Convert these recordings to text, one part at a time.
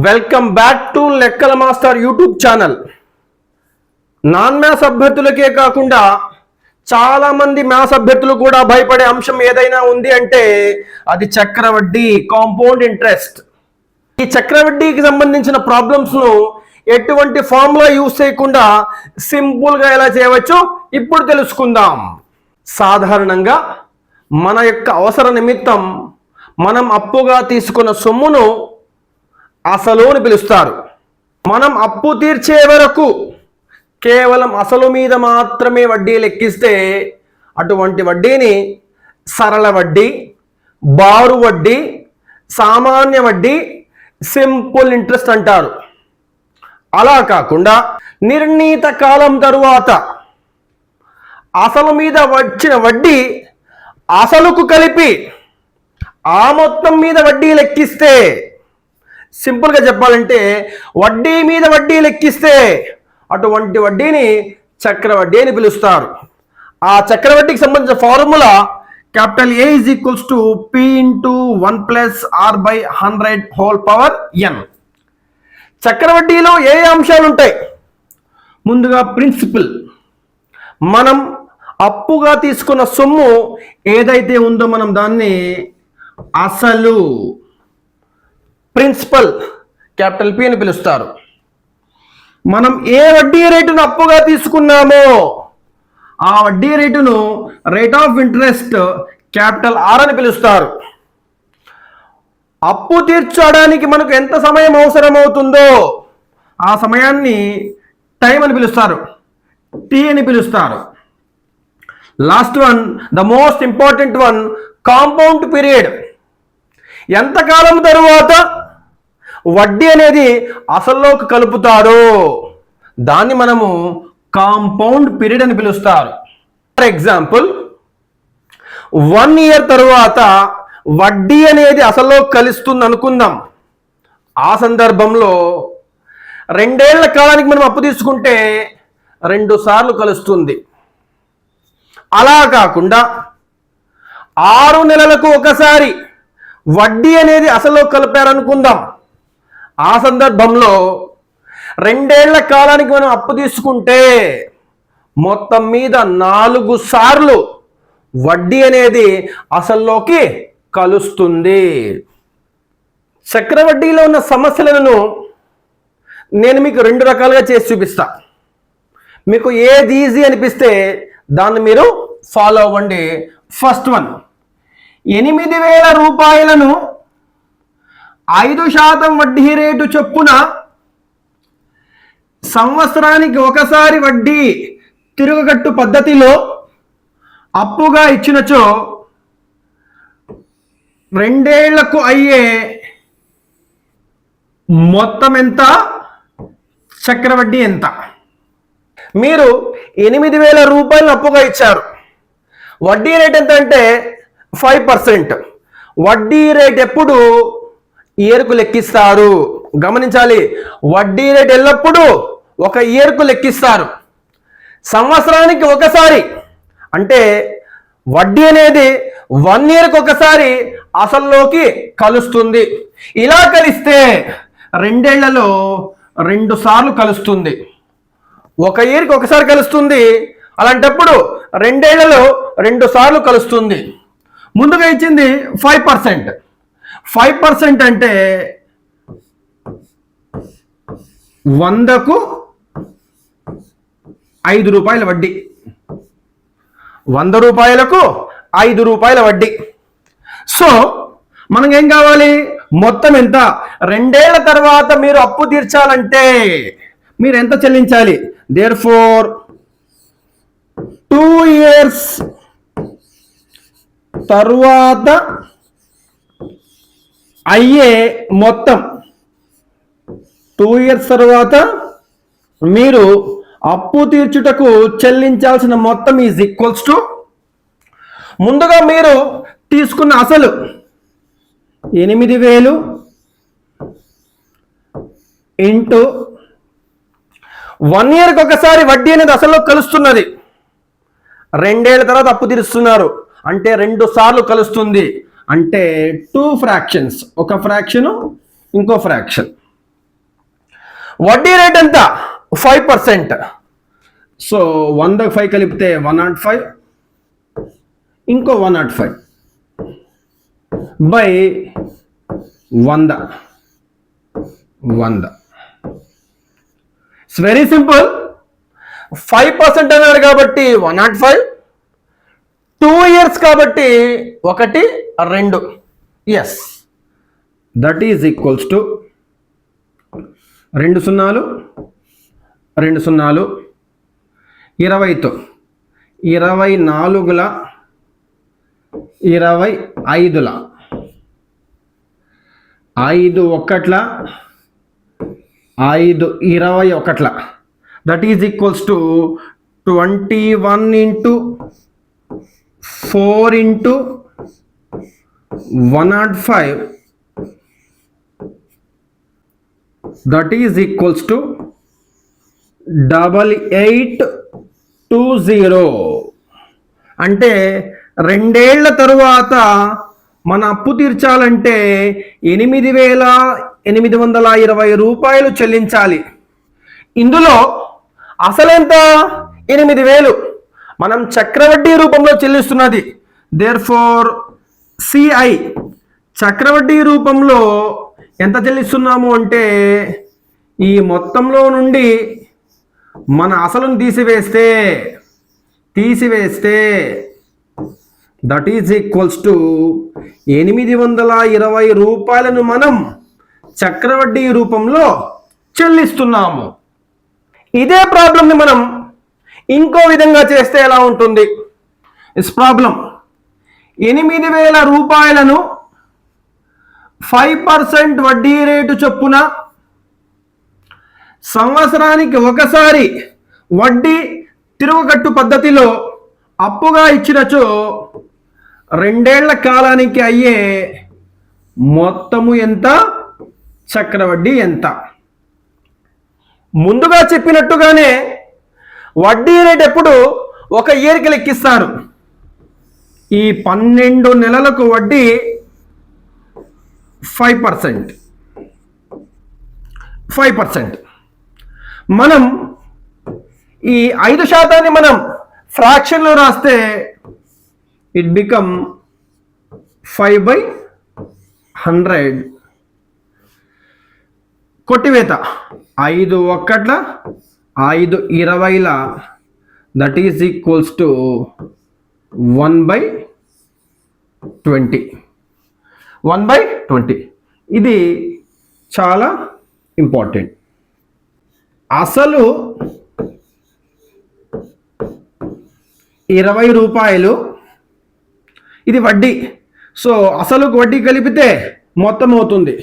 Welcome back to లెక్కల master YouTube channel. Non maths అభ్యర్థులకే కాకుండా చాలా మంది మ్యాథ్స్ అభ్యర్థులు కూడా భయపడే అంశం ఏదైనా ఉంది అంటే అది చక్రవడ్డీ కాంపౌండ్ ఇంట్రెస్ట్. ఈ చక్రవడ్డీకి సంబంధించిన ప్రాబ్లమ్స్ను ఎటువంటి ఫార్ములా యూస్ చేయకుండా సింపుల్గా ఎలా చేయవచ్చో ఇప్పుడు తెలుసుకుందాం. సాధారణంగా మన యొక్క అవసర నిమిత్తం మనం అప్పుగా తీసుకున్న సొమ్మును అసలు అని పిలుస్తారు. మనం అప్పు తీర్చే వరకు కేవలం అసలు మీద మాత్రమే వడ్డీ లెక్కిస్తే అటువంటి వడ్డీని సరళ వడ్డీ బారు వడ్డీ సామాన్య వడ్డీ సింపుల్ ఇంట్రెస్ట్ అంటారు. అలా కాకుండా నిర్ణీత కాలం తరువాత అసలు మీద వచ్చిన వడ్డీ అసలుకు కలిపి ఆ మొత్తం మీద వడ్డీ లెక్కిస్తే సింపుల్గా చెప్పాలంటే వడ్డీ మీద వడ్డీ లెక్కిస్తే అటువంటి వడ్డీని చక్రవడ్డీ అని పిలుస్తారు. ఆ చక్రవడ్డీకి సంబంధించిన formula capital A is equals to P into one plus R by hundred whole power N చక్రవడ్డీలో ఏ ఏ అంశాలు ఉంటాయి? ముందుగా ప్రిన్సిపల్ మనం అప్పుగా తీసుకున్న సొమ్ము ఏదైతే ఉందో మనం దాన్ని అసలు ప్రిన్సిపల్ క్యాపిటల్ పి అని పిలుస్తారు. మనం ఏ వడ్డీ రేటును అప్పుగా తీసుకున్నామో ఆ వడ్డీ రేటును rate of interest capital R అని పిలుస్తారు. అప్పు తీర్చడానికి మనకు ఎంత సమయం అవసరమవుతుందో ఆ సమయాన్ని టైం అని పిలుస్తారు. టీ అని పిలుస్తారు. Last one the most important one compound period ఎంతకాలం తరువాత వడ్డీ అనేది అసల్లోకి కలుపుతారో దాన్ని మనము కాంపౌండ్ పీరియడ్ అని పిలుస్తారు. ఫర్ ఎగ్జాంపుల్ వన్ ఇయర్ తరువాత వడ్డీ అనేది అసల్లో కలుస్తుంది అనుకుందాం. ఆ సందర్భంలో రెండేళ్ళ కాలానికి మనం అప్పు తీసుకుంటే రెండు సార్లు కలుస్తుంది. అలా కాకుండా ఆరు నెలలకు ఒకసారి వడ్డీ అనేది అసలు కలిపారనుకుందాం. ఆ సందర్భంలో రెండేళ్ళ కాలానికి మనం అప్పు తీసుకుంటే మొత్తం మీద నాలుగు సార్లు వడ్డీ అనేది అసల్లోకి కలుస్తుంది. చక్రవడ్డీలో ఉన్న సమస్యలను నేను మీకు రెండు రకాలుగా చేసి చూపిస్తా. మీకు ఏది ఈజీ అనిపిస్తే దాన్ని మీరు ఫాలో అవ్వండి. ఫస్ట్ వన్ ఎనిమిది వేల రూపాయలను ఐదు శాతం వడ్డీ రేటు చొప్పున సంవత్సరానికి ఒకసారి వడ్డీ తిరుగుగట్టు పద్ధతిలో అప్పుగా ఇచ్చినచో రెండేళ్ళకు అయ్యే మొత్తం ఎంత? చక్రవడ్డీ ఎంత? మీరు ఎనిమిది వేల రూపాయలు అప్పుగా ఇచ్చారు. వడ్డీ రేట్ ఎంత అంటే ఫైవ్ పర్సెంట్. వడ్డీ రేట్ ఎప్పుడు ఇయర్కు లెక్కిస్తారు. గమనించాలి. వడ్డీ రేట్ ఎల్లప్పుడూ ఒక ఇయర్కు లెక్కిస్తారు. సంవత్సరానికి ఒకసారి అంటే వడ్డీ అనేది వన్ ఇయర్కి ఒకసారి అసల్లోకి కలుస్తుంది. ఇలా కలిస్తే రెండేళ్ళలో రెండు సార్లు కలుస్తుంది. ఒక ఇయర్కి ఒకసారి కలుస్తుంది. అలాంటప్పుడు రెండేళ్ళలో రెండు సార్లు కలుస్తుంది. ముందుగా ఇచ్చింది ఫైవ్ పర్సెంట్. ఫైవ్ పర్సెంట్ అంటే వందకు ఐదు రూపాయల వడ్డీ. వంద రూపాయలకు ఐదు రూపాయల వడ్డీ. సో మనకేం కావాలి? మొత్తం ఎంత? రెండేళ్ళ తర్వాత మీరు అప్పు తీర్చాలంటే మీరు ఎంత చెల్లించాలి? దేర్ ఫోర్ టూ ఇయర్స్ తర్వాత అయ్యే మొత్తం టూ ఇయర్స్ తర్వాత మీరు అప్పు తీర్చుటకు చెల్లించాల్సిన మొత్తం ఈజ్ ఈక్వల్స్ టు ముందుగా మీరు తీసుకున్న అసలు ఎనిమిది వేలు ఇంటూ వన్ ఇయర్కి ఒకసారి వడ్డీ అనేది అసలు కలుస్తున్నది. రెండేళ్ళ తర్వాత అప్పు తీరుస్తున్నారు. అంటే రెండు సార్లు కలుస్తుంది. అంటే టూ ఫ్రాక్షన్స్ ఒక ఫ్రాక్షను ఇంకో ఫ్రాక్షన్ వడ్డీ రేట్ ఎంత? ఫైవ్ పర్సెంట్ సో వంద ఫైవ్ కలిపితే వన్ నాట్ ఫైవ్ ఇంకో వన్ నాట్ ఫైవ్ బై వంద. వంద. It's very simple five percent అన్నారు కాబట్టి one nought five two years కాబట్టి ఒకటి రెండు. Yes that is equals to రెండు సున్నాలు రెండు సున్నాలు ఇరవైతో. ఇరవై నాలుగుల ఇరవై ఐదుల. ఐదు ఒకట్ల ఐదు ఇరవై ఒకట్ల. That is equals to twenty one into four into one nought five. That is equals to double eight two zero అంటే రెండేళ్ళ తరువాత మన అప్పు తీర్చాలంటే ఎనిమిది వేల ఎనిమిది వందల ఇరవై రూపాయలు చెల్లించాలి. ఇందులో అసలెంత? ఎనిమిది వేలు. మనం చక్రవడ్డీ రూపంలో చెల్లిస్తున్నది. దేర్ ఫోర్ సిఐ చక్రవడ్డీ రూపంలో ఎంత చెల్లిస్తున్నాము అంటే ఈ మొత్తంలో నుండి మన అసలును తీసివేస్తే తీసివేస్తే దట్ ఈజ్ ఈక్వల్స్ టు ఎనిమిది వందల ఇరవై రూపాయలను మనం చక్రవడ్డీ రూపంలో చెల్లిస్తున్నాము. ఇదే ప్రాబ్లంని మనం ఇంకో విధంగా చేస్తే ఎలా ఉంటుంది? ఇట్స్ ప్రాబ్లం ఎనిమిది వేల రూపాయలను ఫైవ్ పర్సెంట్ వడ్డీ రేటు చొప్పున సంవత్సరానికి ఒకసారి వడ్డీ తిరుగుకట్టు పద్ధతిలో అప్పుగా ఇచ్చినచో రెండేళ్ళ కాలానికి అయ్యే మొత్తము ఎంత? చక్రవడ్డీ ఎంత? ముందుగా చెప్పినట్టుగానే వడ్డీ రేట్ ఎప్పుడు? ఒక ఇయర్కి లెక్కిస్తారు ఈ పన్నెండు నెలలకు వడ్డీ ఫైవ్ పర్సెంట్ ఫైవ్ పర్సెంట్ మనం ఈ ఐదు శాతాన్ని మనం ఫ్రాక్షన్లో రాస్తే it become five by hundred కొట్టివేత. ఐదు ఒక్కట్ల ఐదు ఇరవైల that is equals to one by twenty one by twenty ఇది చాలా ఇంపార్టెంట్ అసలు ఇరవై రూపాయలు ఇది వడ్డీ. సో అసలు వడ్డీ కలిపితే మొత్తం అవుతుంది.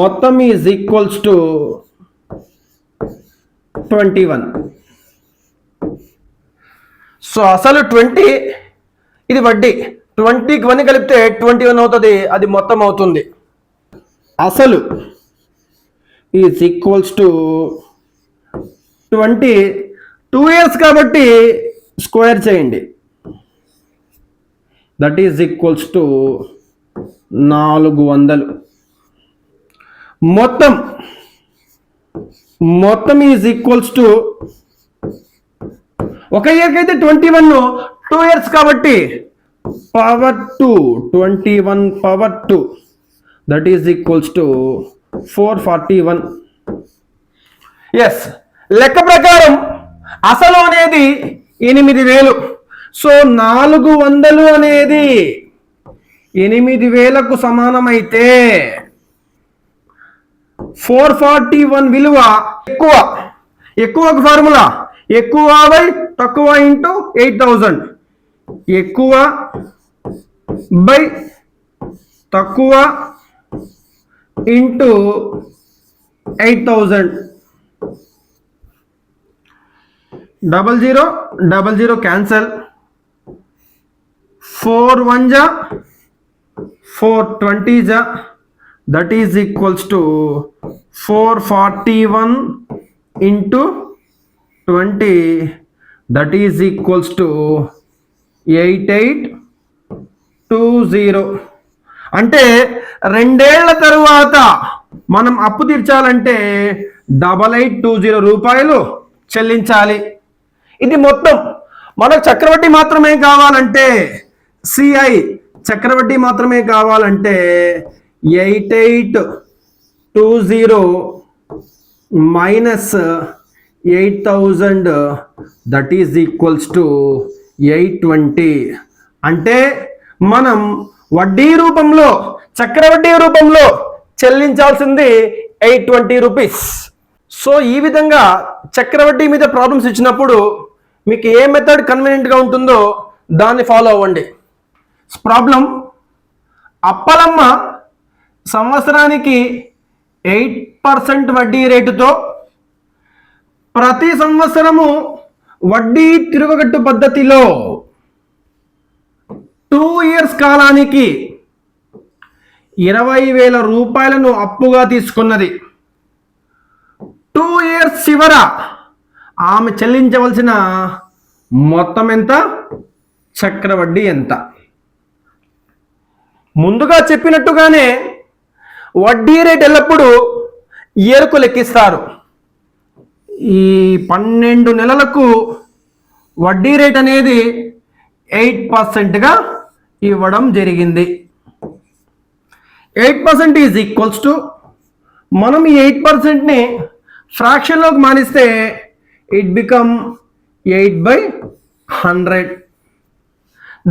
మొత్తం is equals to twenty one. So అసలు ట్వంటీ ఇది వడ్డీ. ట్వంటీకి వన్ కలిపితే ట్వంటీ వన్ అవుతుంది అది మొత్తం అవుతుంది. అసలు is equals to twenty two years కాబట్టి స్క్వేర్ చేయండి. దట్ ఈజ్ ఈక్వల్స్ టు నాలుగు వందలు. మొత్తం మొత్తం ఈజ్ ఈక్వల్స్ టు ఒక ఇయర్కి అయితే ట్వంటీ వన్ టూ ఇయర్స్ కాబట్టి power two twenty one power two that is equals to four forty one yes లెక్క ప్రకారం అసలు అనేది ఎనిమిది వేలు. సో నాలుగు వందలు అనేది ఎనిమిది వేలకు సమానమైతే ఫోర్ ఫార్టీ వన్ విలువ ఎక్కువ. ఎక్కువ ఫార్ములా. ఎక్కువ బై తక్కువ ఇంటూ ఎయిట్ థౌజండ్. ఎక్కువ బై తక్కువ into eight thousand. Double zero double zero cancel. Four one జా ఫోర్ ట్వంటీ జా. That is equals to four forty one into twenty. That is equals to eight eight two zero. అంటే రెండేళ్ళ తరువాత మనం అప్పు తీర్చాలంటే డబల్ ఎయిట్ టూ జీరో రూపాయలు చెల్లించాలి. ఇది మొత్తం మనకు చక్రవడ్డీ మాత్రమే కావాలంటే సిఐ చక్రవడ్డీ మాత్రమే కావాలంటే eight eight two zero minus eight thousand that is equals to eight twenty అంటే మనం వడ్డీ రూపంలో చక్రవడ్డీ రూపంలో చెల్లించాల్సింది ఎయిట్ ట్వంటీ రూపీస్ సో ఈ విధంగా చక్రవడ్డీ మీద ప్రాబ్లమ్స్ ఇచ్చినప్పుడు మీకు ఏ మెథడ్ కన్వీనియంట్గా ఉంటుందో దాన్ని ఫాలో అవ్వండి. ప్రాబ్లం అప్పలమ్మ సంవత్సరానికి ఎయిట్ పర్సెంట్ వడ్డీ రేటుతో ప్రతి సంవత్సరము వడ్డీ తిరుగుగట్టు పద్ధతిలో టూ ఇయర్స్ కాలానికి ఇరవై వేల రూపాయలను అప్పుగా తీసుకున్నది. టూ ఇయర్స్ చివర ఆమె చెల్లించవలసిన మొత్తం ఎంత? చక్రవడ్డీ ఎంత? ముందుగా చెప్పినట్టుగానే వడ్డీ రేట్ ఎల్లప్పుడూ ఇయర్కు లెక్కిస్తారు ఈ పన్నెండు నెలలకు వడ్డీ రేట్ అనేది ఎయిట్ పర్సెంట్గా ఇవ్వడం జరిగింది. Eight percent is equals to మనం ఈ ఎయిట్ పర్సెంట్ని ఫ్రాక్షన్లోకి మానిస్తే it become eight by hundred.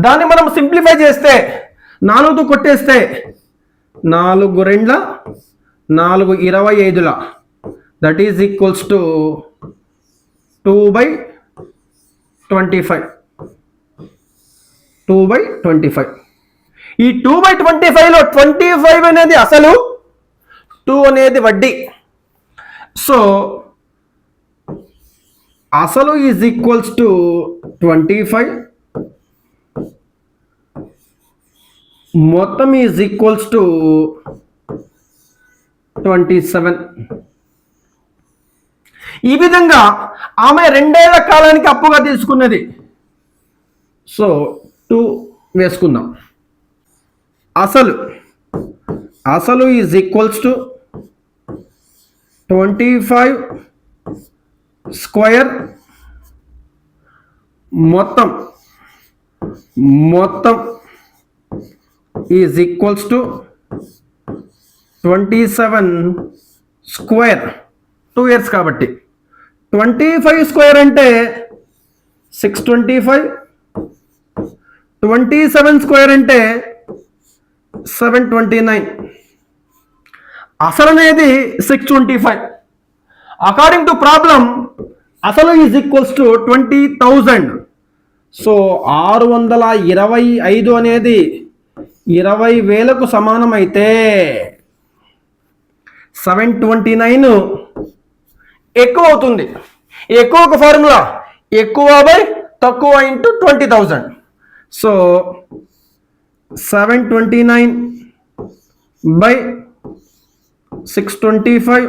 దాన్ని మనం సింప్లిఫై చేస్తే నాలుగుతో కొట్టేస్తే నాలుగు రెండ్ల నాలుగు ఇరవై ఐదుల. That is equals to two by twenty five two by twenty five ఈ టూ బై ట్వంటీ ఫైవ్లో ట్వంటీ ఫైవ్ అనేది అసలు టూ అనేది వడ్డీ. సో అసలు is equals to twenty five మొత్తం is equals to twenty seven ఈ విధంగా ఆమె రెండేళ్ళ కాలానికి అప్పుగా తీసుకున్నది. సో టూ వేసుకుందాం. అసలు అసలు is equals to twenty five square మొత్తం మొత్తం is equals to twenty seven square. Two years కాబట్టి. ట్వంటీ ఫైవ్ స్క్వేర్ అంటే six twenty five twenty seven square అంటే సెవెన్ ట్వంటీ నైన్ అసలు అనేది six twenty five according to problem అసలు is equals to twenty thousand so ఆరు వందల ఇరవై ఐదు అనేది ఇరవై వేలకు సమానమైతే సెవెన్ ట్వంటీ నైన్ ఎక్కువ అవుతుంది. ఎక్కువ ఒక ఫార్ములా ఎక్కువ బై తక్కువ into twenty thousand. So seven twenty nine by six twenty five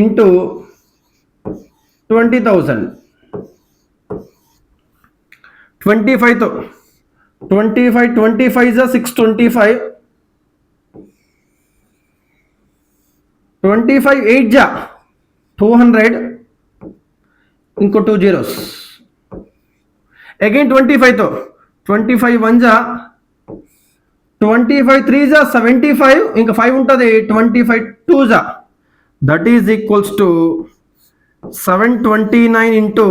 into twenty thousand. Twenty ఫైవ్తో twenty five twenty five జా six twenty five twenty five eight జా టూ హండ్రెడ్ ఇంకో two zeros again twenty ఫైవ్తో twenty five one జా twenty five three జా seventy five ఇంకా five ఉంటుంది. Twenty five two జా that is equals to seven twenty nine into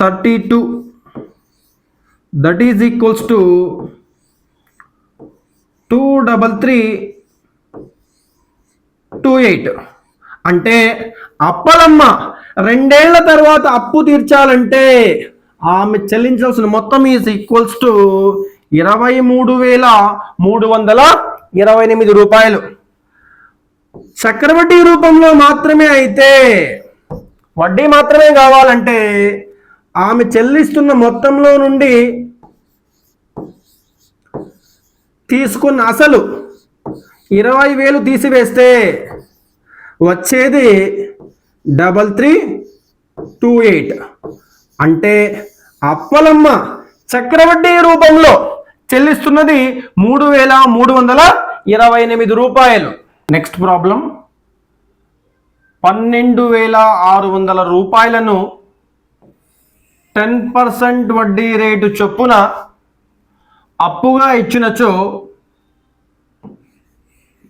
thirty two that is equals to two double three two eight అంటే అప్పలమ్మ రెండేళ్ళ తర్వాత అప్పు తీర్చాలంటే ఆమె చెల్లించాల్సిన మొత్తం ఈజ్ ఈక్వల్స్ టు ఇరవై మూడు వేల మూడు వందల ఇరవై ఎనిమిది రూపాయలు. చక్రవడ్డీ రూపంలో మాత్రమే అయితే వడ్డీ మాత్రమే కావాలంటే ఆమె చెల్లిస్తున్న మొత్తంలో నుండి తీసుకున్న అసలు ఇరవై వేలు తీసివేస్తే వచ్చేది డబల్ త్రీ టూ ఎయిట్. అంటే అప్పలమ్మ చక్రవడ్డీ రూపంలో చెల్లిస్తున్నది మూడు వేల మూడు వందల ఇరవై ఎనిమిది రూపాయలు. నెక్స్ట్ ప్రాబ్లం పన్నెండు వేల ఆరు వందల రూపాయలను టెన్ పర్సెంట్ వడ్డీ రేటు చొప్పున అప్పుగా ఇచ్చినచో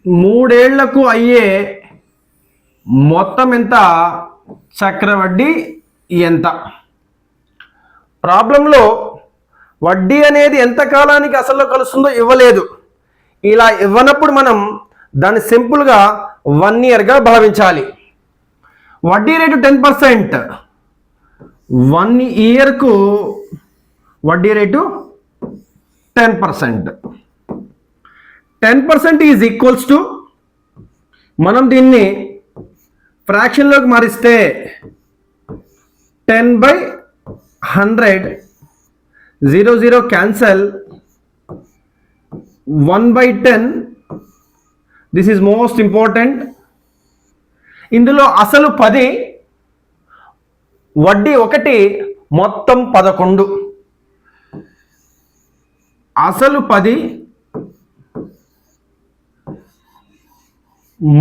మూడేళ్ళకు అయ్యే మొత్తం ఎంత చక్రవడ్డీ ఎంత? ప్రాబ్లంలో వడ్డీ అనేది ఎంత కాలానికి అసలు కలుస్తుందో ఇవ్వలేదు. ఇలా ఇవ్వనప్పుడు మనం దాన్ని సింపుల్గా వన్ ఇయర్గా భావించాలి. వడ్డీ రేటు టెన్ పర్సెంట్. వన్ ఇయర్కు వడ్డీ rate ten percent ten percent is equals to మనం దీన్ని ఫ్రాక్షన్లోకి మారిస్తే ten by hundred zero zero cancel one by ten this is most important ఇందులో అసలు పది వడ్డీ ఒకటి మొత్తం పదకొండు. అసలు పది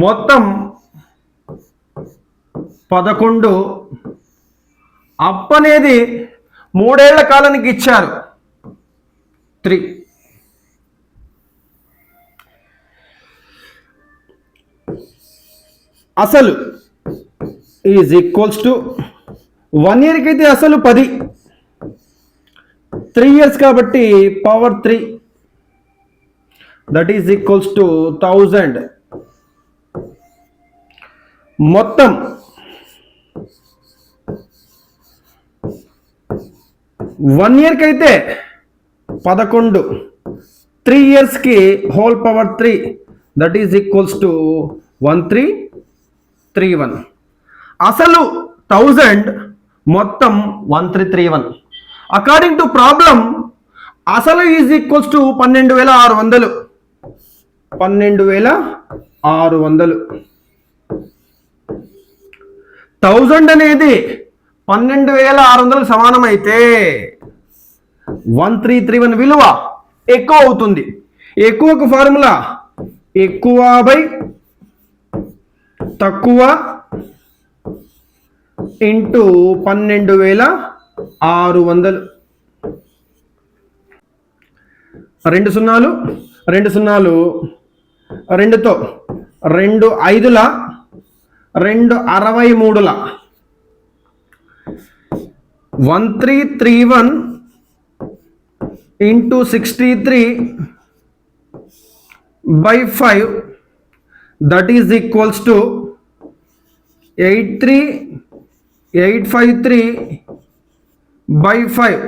మొత్తం పదకొండు అప్పనేది మూడేళ్ళ కాలానికి ఇచ్చారు. త్రీ. అసలు ఈజ్ ఈక్వల్స్ టు వన్ ఇయర్కి అయితే అసలు పది. త్రీ ఇయర్స్ కాబట్టి power three. That is equals to thousand మొత్తం. వన్ ఇయర్కి అయితే పదకొండు. త్రీ ఇయర్స్కి whole power three that is equals to one three three one అసలు థౌజండ్ మొత్తం one three three one according to problem అసలు ఈజ్ ఈక్వల్స్ టు పన్నెండు వేల ఆరు వందలు. పన్నెండు వేల ఆరు వందలు. థౌజండ్ అనేది పన్నెండు వేల ఆరు వందలకు సమానం అయితే వన్ త్రీ త్రీ వన్ విలువ ఎక్కువ అవుతుంది. ఎక్కువకు ఫార్ములా ఎక్కువ బై తక్కువ ఇంటూ పన్నెండు వేల ఆరు వందలు. రెండు సున్నాలు రెండు సున్నాలు రెండుతో రెండు ఐదుల రెండు అరవై మూడుల. One three three one into sixty three by five that is equals to eight three eight five three by five.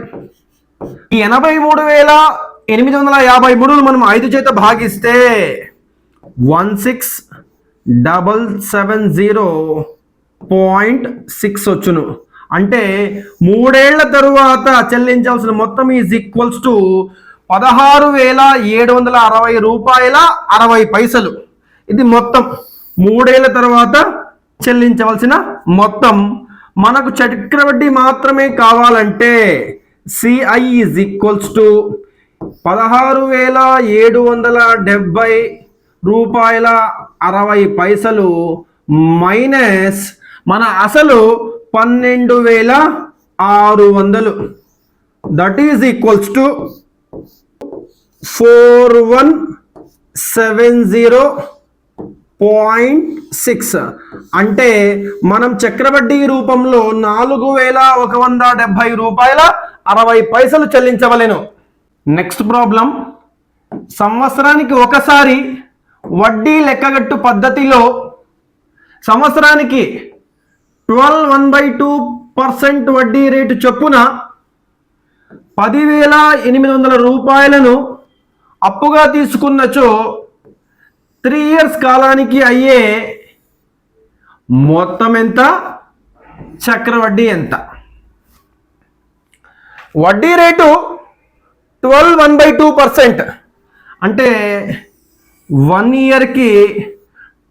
ఈ ఎనభై మూడు వేల ఎనిమిది వందల యాభై మూడును మనం ఐదు చేత భాగిస్తే one six double seven zero point six వచ్చును. అంటే మూడేళ్ళ తరువాత చెల్లించాల్సిన మొత్తం ఈజ్ ఈక్వల్స్ టు పదహారు వేల ఏడు వందల అరవై రూపాయల అరవై పైసలు. ఇది మొత్తం మూడేళ్ళ తర్వాత చెల్లించవలసిన మొత్తం మనకు చక్రవడ్డీ మాత్రమే కావాలంటే సిఐ ఈజ్ ఈక్వల్స్ టు పదహారు వేల ఏడు వందల డెబ్బై రూపాయల అరవై పైసలు మైనస్ మన అసలు పన్నెండు వేల ఆరు వందలు. That is equals to four one seven zero point six. అంటే మనం చక్రవడ్డీ రూపంలో నాలుగు వేల ఒక వంద డెబ్బై రూపాయల అరవై పైసలు చెల్లించవలెను. నెక్స్ట్ ప్రాబ్లం సంవత్సరానికి ఒకసారి వడ్డీ లెక్కగట్టు పద్ధతిలో సంవత్సరానికి twelve one by two percent వడ్డీ రేటు చొప్పున పదివేల ఎనిమిది వందల రూపాయలను అప్పుగా తీసుకున్నచో త్రీ ఇయర్స్ కాలానికి అయ్యే మొత్తం ఎంత? చక్రవడ్డీ ఎంత? వడ్డీ rate twelve one by two percent. అంటే వన్ ఇయర్కి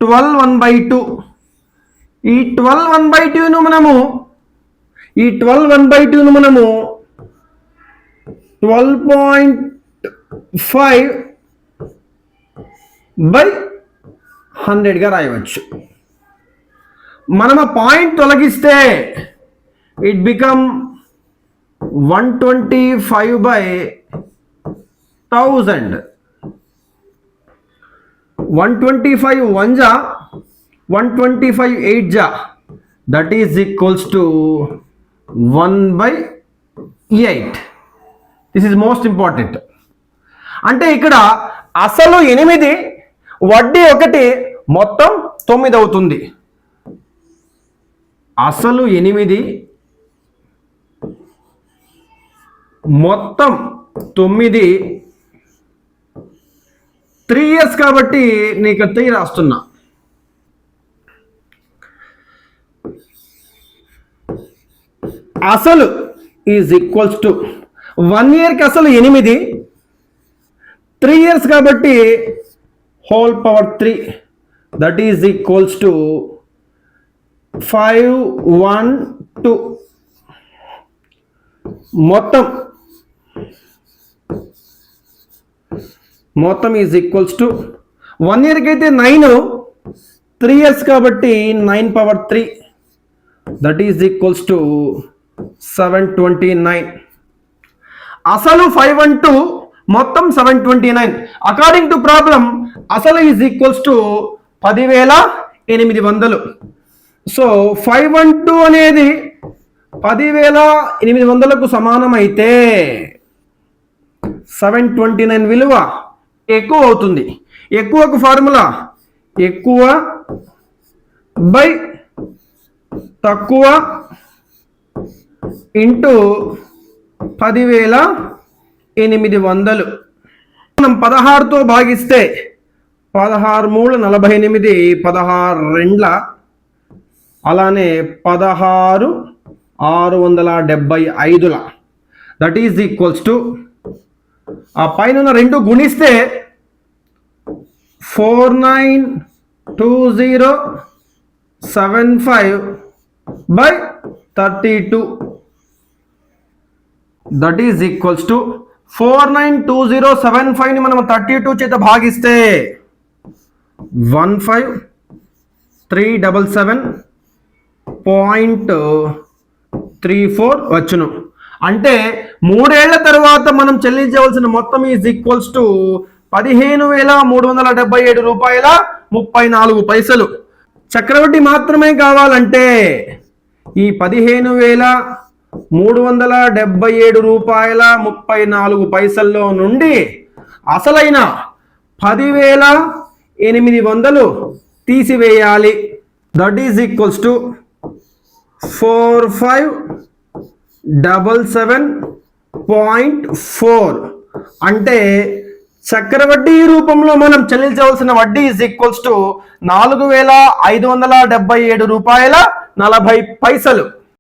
ట్వెల్వ్ వన్ బై టూ. ఈ ట్వెల్వ్ వన్ బై టూను మనము ఈ ట్వెల్వ్ వన్ బై టూను మనము ట్వెల్వ్ పాయింట్ ఫైవ్ బై హండ్రెడ్గా రాయవచ్చు. మనం ఆ పాయింట్ తొలగిస్తే it become one twenty five by thousand one twenty five one జా వన్ ట్వంటీ ఫైవ్ ఎయిట్ జా that is equals to one by eight this is most important అంటే ఇక్కడ అసలు ఎనిమిది వడ్డీ ఒకటి మొత్తం తొమ్మిది అవుతుంది అసలు ఎనిమిది మొత్తం తొమ్మిది. త్రీ ఇయర్స్ కాబట్టి నీకు త్రీ రాస్తున్నా. అసలు ఈజ్ ఈక్వల్స్ టు వన్ ఇయర్కి అసలు ఎనిమిది. త్రీ ఇయర్స్ కాబట్టి whole power three that is equals to five one two మొత్తం మొత్తం ఈజ్ ఈక్వల్స్ టు వన్ ఇయర్కి అయితే నైన్ త్రీ ఇయర్స్ కాబట్టి nine power three that is equals to seven twenty nine అసలు ఫైవ్ వన్ టూ మొత్తం seven twenty nine according to problem అసలు is equals to పదివేల ఎనిమిది వందలు. సో ఫైవ్ వన్ టూ అనేది పదివేల ఎనిమిది వందలకు సమానమైతే సెవెన్ ట్వంటీ నైన్ విలువ ఎక్కువ అవుతుంది. ఎక్కువకు ఫార్ములా ఎక్కువ బై తక్కువ ఇంటూ పదివేల ఎనిమిది వందలు. మనం పదహారుతో భాగిస్తే పదహారు మూడు నలభై ఎనిమిది పదహారు రెండ్ల అలానే పదహారు ఆరు వందల డెబ్బై ఐదుల. దట్ ఈజ్ ఈక్వల్స్ టు ఆ పైన రెండు గుణిస్తే four nine two zero seven five by thirty two. That is equals to four nine two zero seven ఫైవ్ని మనం థర్టీ టూ చేత భాగిస్తే one five three double seven point three four వచ్చును. అంటే మూడేళ్ళ తర్వాత మనం చెల్లించవలసిన మొత్తం ఈజ్ ఈక్వల్స్ టు పదిహేను వేల మూడు వందల డెబ్బై ఏడు రూపాయల ముప్పై నాలుగు పైసలు. చక్రవడ్డీ మాత్రమే కావాలంటే ఈ పదిహేను వేల మూడు వందల డెబ్బై ఏడు రూపాయల ముప్పై నాలుగు పైసల్లో నుండి అసలైన పదివేల ఎనిమిది వందలు తీసివేయాలి. That is equals to four five double seven point four. అంటే చక్రవడ్డీ రూపంలో మనం చెల్లించవలసిన వడ్డీ ఇస్ ఈక్వల్స్ టు నాలుగు వేల ఐదు వందల డెబ్బై ఏడు రూపాయల నలభై పైసలు.